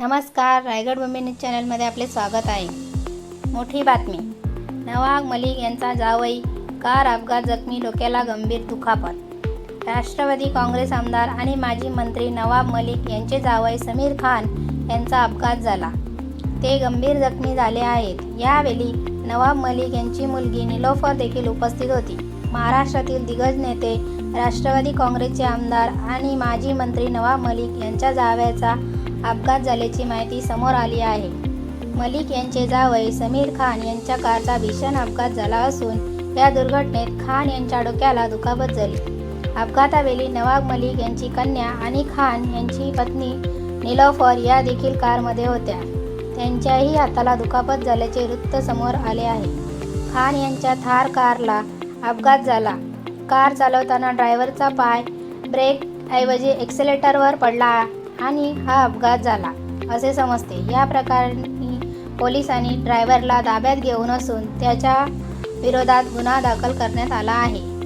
नमस्कार रायगड बॉम्बे चॅनलमध्ये आपले स्वागत आहे. मोठी बातमी. नवाब मलिक यांचा जावई कार अपघात जखमी डोक्याला गंभीर दुखापत. राष्ट्रवादी काँग्रेस आमदार आणि माजी मंत्री नवाब मलिक यांचे जावई समीर खान यांचा अपघात झाला. ते गंभीर जखमी झाले आहेत. यावेळी नवाब मलिक यांची मुलगी निलोफर देखील उपस्थित होती. महाराष्ट्रातील दिग्गज नेते राष्ट्रवादी काँग्रेसचे आमदार आणि माजी मंत्री नवाब मलिक यांच्या जावयाचा अपघात झाल्याची माहिती समोर आली आहे. मलिक यांचे जावई समीर खान यांच्या कारचा भीषण अपघात झाला असून या दुर्घटनेत खान यांच्या डोक्याला दुखापत झाली. अपघातावेळी नवाब मलिक यांची कन्या आणि खान यांची पत्नी निलोफर या देखील कारमध्ये होत्या. त्यांच्याही हाताला दुखापत झाल्याचे वृत्त समोर आले आहे. खान यांच्या थार कारला अपघात झाला. कार चालवताना ड्रायव्हरचा पाय ब्रेक ऐवजी एक्सेलेटरवर पडला. आणि हा अपघात झाला. असे समजते. या प्रकरणी पोलिसांनी ड्रायव्हरला ताब्यात घेऊन असून त्याच्या विरोधात गुन्हा दाखल करण्यात आला आहे.